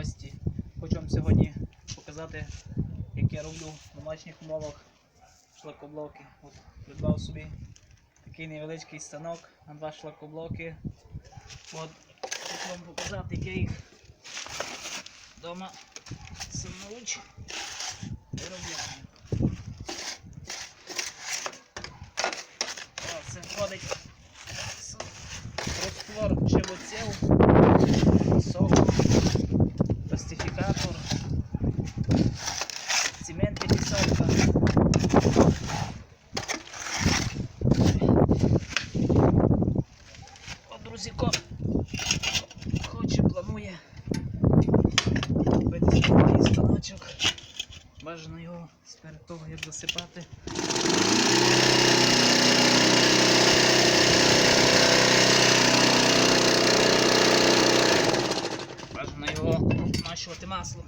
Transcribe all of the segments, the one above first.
гості. Хочу вам сьогодні показати, як я роблю в домашніх умовах шлакоблоки. От, придбав собі такий невеличкий станок на два шлакоблоки. От, хочу вам показати, як я їх вдома саморуч пластифікатор, цемент пісовка. От друзіко хоче, планує такий станочок. Бажано його перед того, як засипати. Бажано його змащувати маслом,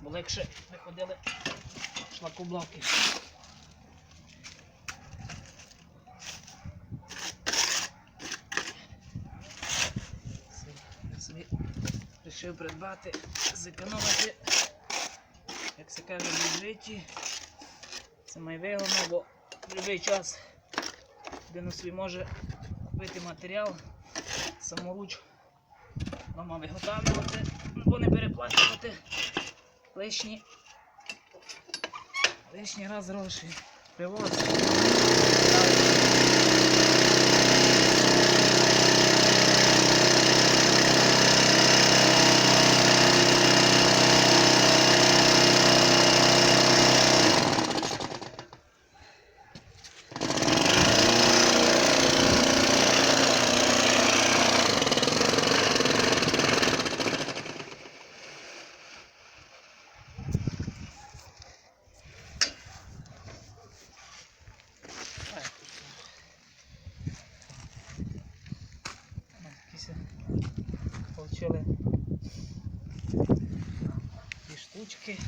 бо легше виходили шлакоблоки. Собі вирішив придбати, зекономити, як це каже, в бюджеті. Це має вигодно, бо в будь-який час людина собі може купити матеріал саморуч вдома виготовлювати, бо не переплачувати лишні, лишній раз гроші. Привоз. Получили ті штучки.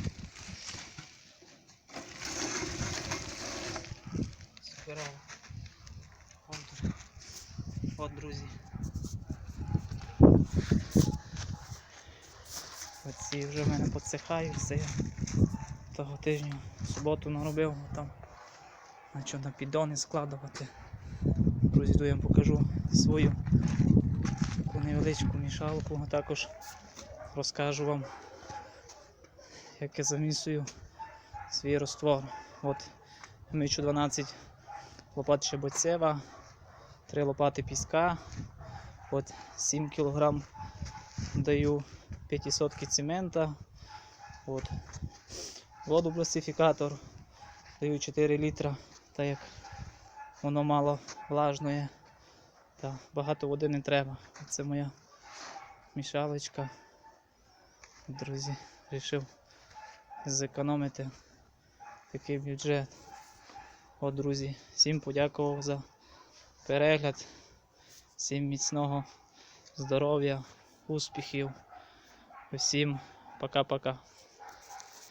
Збирав. От, от, друзі. Оці вже в мене підсихають, це я того тижня суботу наробив, там почав на піддони складувати. Друзі, я вам покажу свою невеличку мішалку, а також розкажу вам, як я замісую свій роствор. От мичу 12 лопат шебоцева, 3 лопати піска, от 7 кг даю 500 цемента, от воду пластифікатор, даю 4 літра, так як воно мало влажної. Та багато води не треба. Це моя мішалочка. Друзі, вирішив зекономити такий бюджет. От, друзі, всім подякував за перегляд, всім міцного здоров'я, успіхів. Усім пока-пока.